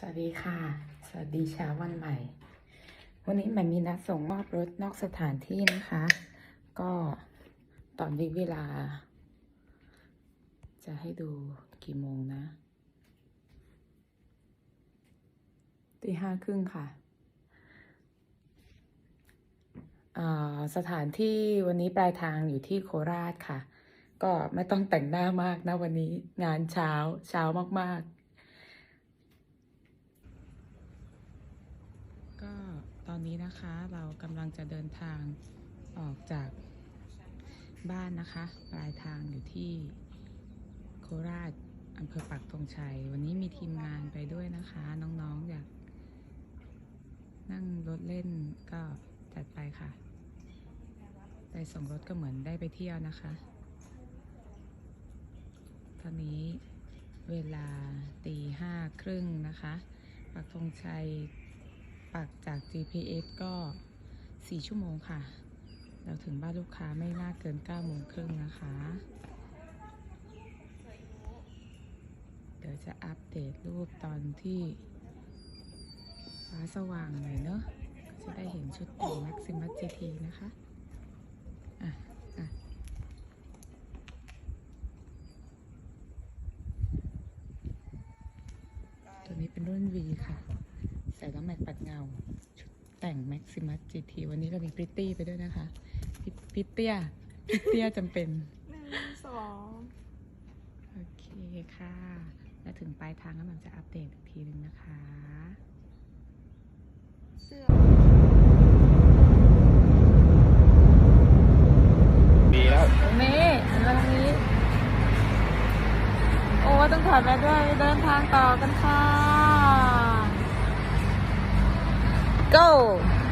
สวัสดีค่ะ สวัสดีเช้าวันใหม่ วันนี้ใหม่มีนัดส่งมอบรถนอกสถานที่นะคะ ก็ตอนนี้เวลา จะให้ดูกี่โมงนะตีห้าครึ่งค่ะ สถานที่วันนี้ปลายทางอยู่ที่โคราชค่ะ ก็ไม่ต้องแต่งหน้ามากนะวันนี้งานเช้าเช้ามากๆ ก็ ตอนนี้นะคะเรากำลังจะเดินทางออกจากบ้านนะคะ ปลายทางอยู่ที่โคราชอำเภอปักธงชัย วันนี้มีทีมงานไปด้วยนะคะ น้องๆอยาก นั่งรถเล่นก็จัดไปค่ะไปส่งรถก็เหมือนได้ไปเที่ยวนะคะ ตอนนี้เวลาตีห้าครึ่งนะคะ ปักธงชัย ปักจาก GPS ก็ 4 ชั่วโมงค่ะ เราถึงบ้านลูกค้าไม่น่าเกิน9โมงครึ่งนะคะ เดี๋ยวจะอัปเดตรูปตอนที่ฟ้าสว่างหน่อยเนอะจะได้เห็นชุดแต่ง Maximus GT นะคะอะอะตัวนี้เป็นรุ่น V ค่ะ ใส่ล้อแม็กปัดเงา ชุดแต่ง Maximus GT วันนี้เรามีพริตตี้ไปด้วยนะคะพิพิตเตียพิตเตียจำเป็นหนึ่งสองโอเคค่ะ แล้วถึงปลายทางแล้วมันจะอัปเดตอีกทีหนึ่งนะคะ เสื้อดีแล้วตรงนี้เห็นไหมตรงนี้ โอ้ต้องถอดแมสด้วยเดินทางต่อกันค่ะ go